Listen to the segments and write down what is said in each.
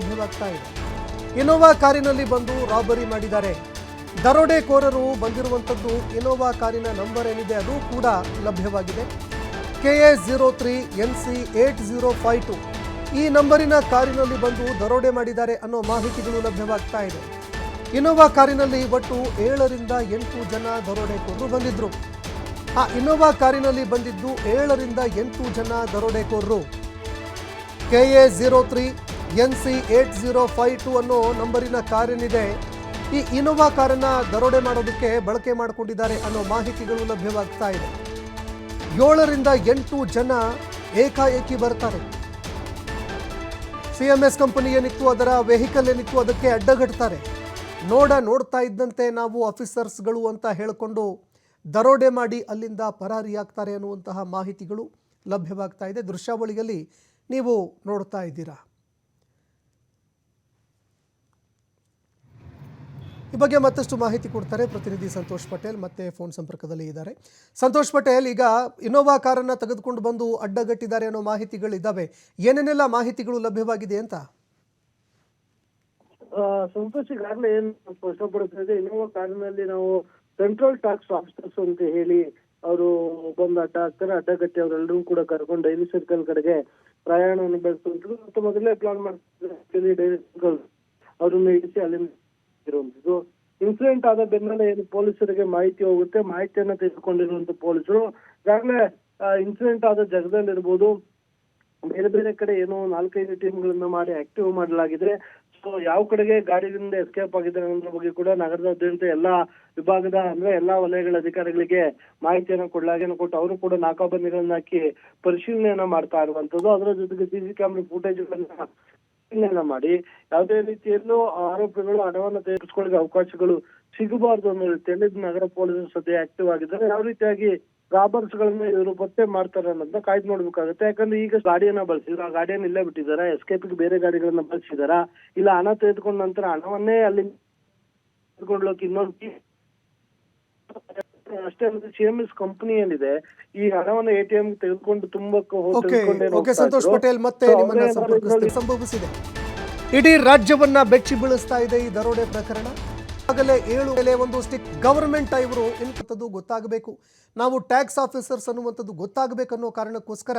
ಲಭ್ಯವಾಗ್ತಾ ಇದೆ. ಇನೋವಾ ಕಾರಿನಲ್ಲಿ ಬಂದು ರಾಬರಿ ಮಾಡಿದ್ದಾರೆ. ದರೋಡೆಕೋರರು ಬಂದಿರುವಂಥದ್ದು ಇನೋವಾ ಕಾರಿನ ನಂಬರ್ ಏನಿದೆ ಅದು ಕೂಡ ಲಭ್ಯವಾಗಿದೆ. K A zero three N C eight zero five two ಈ ನಂಬರಿನ ಕಾರಿನಲ್ಲಿ ಬಂದು ದರೋಡೆ ಮಾಡಿದ್ದಾರೆ ಅನ್ನೋ ಮಾಹಿತಿಗಳು ಲಭ್ಯವಾಗ್ತಾ ಇದೆ. ಇನೋವಾ ಕಾರಿನಲ್ಲಿ ಒಟ್ಟು ಏಳರಿಂದ ಎಂಟು ಜನ ದರೋಡೆಕೋರರು ಬಂದಿದ್ರು. ಆ ಇನೋವಾ ಕಾರಿನಲ್ಲಿ ಬಂದಿದ್ದು ಏಳರಿಂದ ಎಂಟು ಜನ ದರೋಡೆಕೋರರು. K A zero three N C eight zero five two ಅನ್ನೋ ನಂಬರಿನ ಕಾರೇನಿದೆ. ಈ ಇನೋವಾ ಕಾರನ್ನ ದರೋಡೆ ಮಾಡೋದಕ್ಕೆ ಬಳಕೆ ಮಾಡಿಕೊಂಡಿದ್ದಾರೆ ಅನ್ನೋ ಮಾಹಿತಿಗಳು ಲಭ್ಯವಾಗ್ತಾ ಇದೆ. ಏಳರಿಂದ ಎಂಟು ಜನ ಏಕಾಏಕಿ ಬರ್ತಾರೆ. ಸಿ ಎಂ ಎಸ್ ಕಂಪನಿ ಏನಿತ್ತು ಅದರ ವೆಹಿಕಲ್ ಏನಿತ್ತು ಅದಕ್ಕೆ ಅಡ್ಡಗಟ್ತಾರೆ. ನೋಡ ನೋಡ್ತಾ ಇದ್ದಂತೆ ನಾವು ಆಫೀಸರ್ಸ್ಗಳು ಅಂತ ಹೇಳಿಕೊಂಡು ದರೋಡೆ ಮಾಡಿ ಅಲ್ಲಿಂದ ಪರಾರಿಯಾಗ್ತಾರೆ ಅನ್ನುವಂತಹ ಮಾಹಿತಿಗಳು ಲಭ್ಯವಾಗ್ತಾ ಇದೆ. ದೃಶ್ಯಾವಳಿಯಲ್ಲಿ ನೀವು ನೋಡ್ತಾ ಇದ್ದೀರಾ. ಈ ಬಗ್ಗೆ ಮತ್ತಷ್ಟು ಮಾಹಿತಿ ಕೊಡ್ತಾರೆ ಪ್ರತಿನಿಧಿ ಸಂತೋಷ್ ಪಟೇಲ್, ಮತ್ತೆ ಫೋನ್ ಸಂಪರ್ಕದಲ್ಲಿ ಇದ್ದಾರೆ. ಸಂತೋಷ್ ಪಟೇಲ್, ಈಗ ಇನೋವಾ ಕಾರನ್ನ ತೆಗೆದುಕೊಂಡು ಬಂದು ಅಡ್ಡಗಟ್ಟಿದ್ದಾರೆ ಅನ್ನೋ ಮಾಹಿತಿಗಳಿದ್ದಾವೆ ಏನೇನೆಲ್ಲ ಮಾಹಿತಿಗಳು ಲಭ್ಯವಾಗಿದೆ ಅಂತ? ಸಂತೋಷ್ ಈಗಾಗಲೇ ಏನು ಸ್ಪಷ್ಟಪಡ್ತಾ ಇದೆ ಇನ್ನೋವಾ ಕಾರಿನಲ್ಲಿ ನಾವು ಸೆಂಟ್ರಲ್ ಟ್ಯಾಕ್ಸ್ ಆಫೀಸರ್ಸ್ ಅಂತ ಹೇಳಿ ಅವರು ಬಂದು ಅಡ್ಡ ಅಡ್ಡಗಟ್ಟಿ ಅವರೆಲ್ಲರೂ ಕೂಡ ಕರ್ಕೊಂಡು ಡೈಲಿ ಸರ್ಕಲ್ ಕಡೆಗೆ ಪ್ರಯಾಣವನ್ನು ಬೆಳೆಸುವಂಥದ್ದು ಮತ್ತು ಮೊದಲೇ ಪ್ಲಾನ್ ಮಾಡ್ತಾರೆ ಡೈಲಿ ಸರ್ಕಲ್ ಅವರನ್ನು ಇಳಿಸಿ ಅಲ್ಲಿಂದ ಇರುವಂತದ್ದು ಇನ್ಸಿಡೆಂಟ್ ಆದ ಬೆನ್ನಲ್ಲೇ ಏನು ಪೊಲೀಸರಿಗೆ ಮಾಹಿತಿ ಹೋಗುತ್ತೆ. ಮಾಹಿತಿಯನ್ನ ತೆಗೆದುಕೊಂಡಿರುವಂತ ಪೊಲೀಸರು. ಈಗಾಗಲೇ ಇನ್ಸಿಡೆಂಟ್ ಆದ ಜಾಗದಲ್ಲಿ ಇರ್ಬೋದು ಬೇರೆ ಬೇರೆ ಕಡೆ ಏನೋ ನಾಲ್ಕೈದು ಟೀಮ್ಗಳನ್ನ ಮಾಡಿ ಆಕ್ಟಿವ್ ಮಾಡಲಾಗಿದೆ. ಸೊ ಯಾವ ಕಡೆಗೆ ಗಾಡಿಯಿಂದ ಎಸ್ಕೇಪ್ ಆಗಿದೆ ಅನ್ನೋದ್ರ ಬಗ್ಗೆ ಕೂಡ ನಗರದಾದ್ಯಂತ ಎಲ್ಲಾ ವಿಭಾಗದ, ಅಂದ್ರೆ ಎಲ್ಲಾ ವಲಯಗಳ ಅಧಿಕಾರಿಗಳಿಗೆ ಮಾಹಿತಿಯನ್ನು ಕೊಡ್ಲಾಗಿನ ಕೊಟ್ಟು ಅವರು ಕೂಡ ನಾಕಾಬಂದಿಗಳನ್ನ ಹಾಕಿ ಪರಿಶೀಲನೆಯನ್ನ ಮಾಡ್ತಾ ಇರುವಂತದ್ದು ಅದರ ಜೊತೆಗೆ ಸಿಸಿ ಕ್ಯಾಮ್ರಾ ಫುಟೇಜ್ಗಳನ್ನ ಪರಿಶೀಲನೆಯನ್ನ ಮಾಡಿ ಯಾವುದೇ ರೀತಿಯಲ್ಲೂ ಆರೋಪಿಗಳು ಹಣವನ್ನು ತೆಗೆದುಕೊಳ್ಳಿಕ್ಕೆ ಅವಕಾಶಗಳು ಸಿಗಬಾರದು ಅನ್ನೋ ರೀತಿಯಲ್ಲಿ ನಗರ ಪೊಲೀಸರು ಸದ್ಯ ಆಕ್ಟಿವ್ ಆಗಿದ್ದಾರೆ. ಯಾವ ರೀತಿಯಾಗಿ ರಾಬರ್ಸ್ ಗಳನ್ನ ಇವರು ಪತ್ತೆ ಮಾಡ್ತಾರೆ ಅನ್ನೋದನ್ನ ಕಾಯ್ದು ನೋಡ್ಬೇಕಾಗುತ್ತೆ. ಯಾಕಂದ್ರೆ ಈಗ ಗಾಡಿಯನ್ನ ಬಳಸಿದ್ರು. ಆ ಗಾಡಿಯನ್ನ ಇಲ್ಲೇ ಬಿಟ್ಟಿದಾರ ಎಸ್ಕೇಪ್ ಬೇರೆ ಗಾಡಿಗಳನ್ನ ಬಳಸಿದಾರ? ಇಲ್ಲ ಹಣ ತೆಗೆದುಕೊಂಡ ನಂತರ ಹಣವನ್ನೇ ಅಲ್ಲಿ ಇನ್ನೊಂದು ಅಷ್ಟೇ ಅಲ್ಲದೆ ಸಿ ಎಂ ಎಸ್ ಕಂಪನಿ ಏನಿದೆ ಈ ಹಣವನ್ನು ಎ ಟಿ ಎಂ ತೆಗೆದುಕೊಂಡು ತುಂಬಕ್ಕೆ ಸಂತೋಷ್. ಪಟೇಲ್ ಮತ್ತೆ ಸಂಭವಿಸಿದೆ ಇಡೀ ರಾಜ್ಯವನ್ನ ಬೆಚ್ಚಿ ಬೀಳಿಸ್ತಾ ಇದೆ ಈ ದರೋಡೆ ಪ್ರಕರಣ. ಆಗಲೇ ಏಳು ಮೇಲೆ ಒಂದು ಸ್ಟಿಕ್ ಗವರ್ಮೆಂಟ್ ಇವರು ಎಂತದ್ದು ಗೊತ್ತಾಗಬೇಕು. ನಾವು ಟ್ಯಾಕ್ಸ್ ಆಫೀಸರ್ಸ್ ಅನ್ನುವಂಥದ್ದು ಗೊತ್ತಾಗಬೇಕು ಅನ್ನೋ ಕಾರಣಕ್ಕೋಸ್ಕರ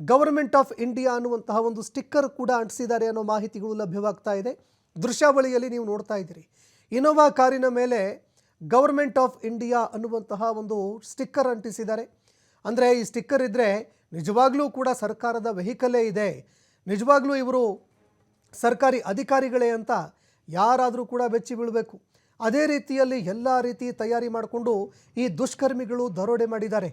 ಗವರ್ಮೆಂಟ್ ಆಫ್ ಇಂಡಿಯಾ ಅನ್ನುವಂತಹ ಒಂದು ಸ್ಟಿಕ್ಕರ್ ಕೂಡ ಅಂಟಿಸಿದ್ದಾರೆ ಅನ್ನೋ ಮಾಹಿತಿಗಳು ಲಭ್ಯವಾಗ್ತಾ ಇದೆ. ದೃಶ್ಯಾವಳಿಯಲ್ಲಿ ನೀವು ನೋಡ್ತಾ ಇದ್ದೀರಿ. ಇನೋವಾ ಕಾರಿನ ಮೇಲೆ ಗವರ್ಮೆಂಟ್ ಆಫ್ ಇಂಡಿಯಾ ಅನ್ನುವಂತಹ ಒಂದು ಸ್ಟಿಕ್ಕರ್ ಅಂಟಿಸಿದ್ದಾರೆ. ಅಂದರೆ ಈ ಸ್ಟಿಕ್ಕರ್ ಇದ್ದರೆ ನಿಜವಾಗ್ಲೂ ಕೂಡ ಸರ್ಕಾರದ ವೆಹಿಕಲೇ ಇದೆ. ನಿಜವಾಗ್ಲೂ ಇವರು ಸರ್ಕಾರಿ ಅಧಿಕಾರಿಗಳೇ ಅಂತ ಯಾರಾದರೂ ಕೂಡ ಬೆಚ್ಚಿ ಬೀಳಬೇಕು. ಅದೇ ರೀತಿಯಲ್ಲಿ ಎಲ್ಲ ರೀತಿ ತಯಾರಿ ಮಾಡಿಕೊಂಡು ಈ ದುಷ್ಕರ್ಮಿಗಳು ದರೋಡೆ ಮಾಡಿದ್ದಾರೆ.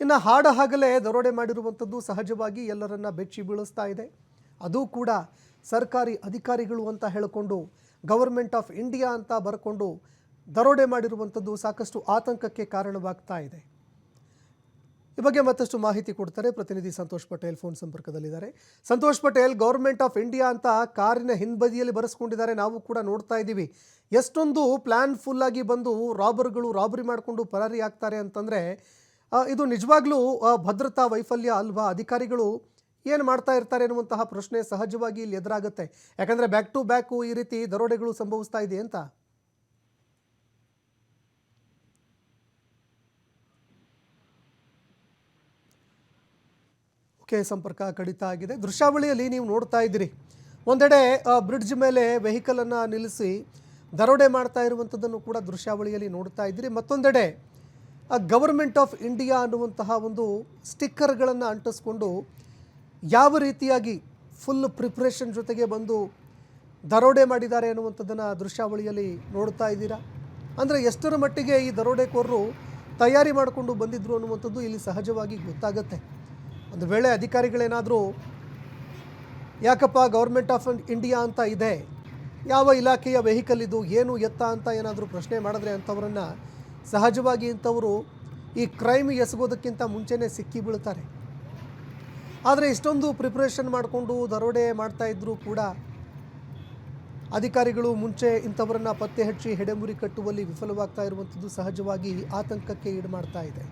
ಇನ್ನು ಹಾಡ ಹಾಗಲೇ ದರೋಡೆ ಮಾಡಿರುವಂಥದ್ದು ಸಹಜವಾಗಿ ಎಲ್ಲರನ್ನ ಬೆಚ್ಚಿ ಬೀಳಿಸ್ತಾ ಇದೆ. ಅದು ಕೂಡ ಸರ್ಕಾರಿ ಅಧಿಕಾರಿಗಳು ಅಂತ ಹೇಳಿಕೊಂಡು ಗವರ್ಮೆಂಟ್ ಆಫ್ ಇಂಡಿಯಾ ಅಂತ ಬರ್ಕೊಂಡು ದರೋಡೆ ಮಾಡಿರುವಂಥದ್ದು ಸಾಕಷ್ಟು ಆತಂಕಕ್ಕೆ ಕಾರಣವಾಗ್ತಾ ಇದೆ. ಈ ಬಗ್ಗೆ ಮತ್ತಷ್ಟು ಮಾಹಿತಿ ಕೊಡ್ತಾರೆ ಪ್ರತಿನಿಧಿ ಸಂತೋಷ್ ಪಟೇಲ್ ಫೋನ್ ಸಂಪರ್ಕದಲ್ಲಿದ್ದಾರೆ. Santosh Patel, government of India ಅಂತ ಕಾರಿನ ಹಿಂಬದಿಯಲ್ಲಿ ಬರೆಸ್ಕೊಂಡಿದ್ದಾರೆ. ನಾವು ಕೂಡ ನೋಡ್ತಾ ಇದ್ದೀವಿ. ಎಷ್ಟೊಂದು ಪ್ಲ್ಯಾನ್ ಫುಲ್ ಆಗಿ ಬಂದು ರಾಬರ್ಗಳು ರಾಬರಿ ಮಾಡಿಕೊಂಡು ಪರಾರಿ ಆಗ್ತಾರೆ ಅಂತಂದರೆ ಇದು ನಿಜವಾಗ್ಲೂ ಭದ್ರತಾ ವೈಫಲ್ಯ ಅಲ್ವಾ? ಅಧಿಕಾರಿಗಳು ಏನು ಮಾಡ್ತಾ ಇರ್ತಾರೆ ಅನ್ನುವಂತಹ ಪ್ರಶ್ನೆ ಸಹಜವಾಗಿ ಇಲ್ಲಿ ಎದುರಾಗುತ್ತೆ. ಯಾಕಂದರೆ ಬ್ಯಾಕ್ ಟು ಬ್ಯಾಕು ಈ ರೀತಿ ದರೋಡೆಗಳು ಸಂಭವಿಸ್ತಾ ಇದೆ ಅಂತ. ಓಕೆ ಸಂಪರ್ಕ ಕಡಿತ ಆಗಿದೆ. ದೃಶ್ಯಾವಳಿಯಲ್ಲಿ ನೀವು ನೋಡ್ತಾ ಇದ್ದೀರಿ. ಒಂದೆಡೆ ಬ್ರಿಡ್ಜ್ ಮೇಲೆ ವೆಹಿಕಲನ್ನು ನಿಲ್ಲಿಸಿ ದರೋಡೆ ಮಾಡ್ತಾ ಇರುವಂಥದ್ದನ್ನು ಕೂಡ ದೃಶ್ಯಾವಳಿಯಲ್ಲಿ ನೋಡ್ತಾ ಇದ್ದೀರಿ. ಮತ್ತೊಂದೆಡೆ ಗವರ್ಮೆಂಟ್ ಆಫ್ ಇಂಡಿಯಾ ಅನ್ನುವಂತಹ ಒಂದು ಸ್ಟಿಕ್ಕರ್ಗಳನ್ನು ಅಂಟಿಸ್ಕೊಂಡು ಯಾವ ರೀತಿಯಾಗಿ ಫುಲ್ ಪ್ರಿಪ್ರೇಷನ್ ಜೊತೆಗೆ ಬಂದು ದರೋಡೆ ಮಾಡಿದ್ದಾರೆ ಅನ್ನುವಂಥದ್ದನ್ನು ದೃಶ್ಯಾವಳಿಯಲ್ಲಿ ನೋಡ್ತಾ ಇದ್ದೀರಾ? ಅಂದರೆ ಎಷ್ಟರ ಮಟ್ಟಿಗೆ ಈ ದರೋಡೆಕೋರರು ತಯಾರಿ ಮಾಡಿಕೊಂಡು ಬಂದಿದ್ರು ಅನ್ನುವಂಥದ್ದು ಇಲ್ಲಿ ಸಹಜವಾಗಿ ಗೊತ್ತಾಗುತ್ತೆ. ಒಂದು ವೇಳೆ ಅಧಿಕಾರಿಗಳೇನಾದರೂ, ಯಾಕಪ್ಪ ಗೌರ್ಮೆಂಟ್ ಆಫ್ ಇಂಡಿಯಾ ಅಂತ ಇದೆ, ಯಾವ ಇಲಾಖೆಯ ವೆಹಿಕಲ್ ಇದು, ಏನು ಎತ್ತ ಅಂತ ಏನಾದರೂ ಪ್ರಶ್ನೆ ಮಾಡಿದ್ರೆ ಅಂಥವರನ್ನು ಸಹಜವಾಗಿ ಇಂಥವರು ಈ ಕ್ರೈಮ್ ಎಸಗೋದಕ್ಕಿಂತ ಮುಂಚೆನೇ ಸಿಕ್ಕಿ ಬೀಳ್ತಾರೆ. ಆದರೆ ಇಷ್ಟೊಂದು ಪ್ರಿಪ್ರೇಷನ್ ಮಾಡಿಕೊಂಡು ದರೋಡೆ ಮಾಡ್ತಾ ಇದ್ದರೂ ಕೂಡ ಅಧಿಕಾರಿಗಳು ಮುಂಚೆ ಇಂಥವರನ್ನು ಪತ್ತೆ ಹಚ್ಚಿ ಹೆಡೆಮುರಿ ಕಟ್ಟುವಲ್ಲಿ ವಿಫಲವಾಗ್ತಾ ಇರುವಂಥದ್ದು ಸಹಜವಾಗಿ ಆತಂಕಕ್ಕೆ ಈಡು ಮಾಡ್ತಾ ಇದೆ.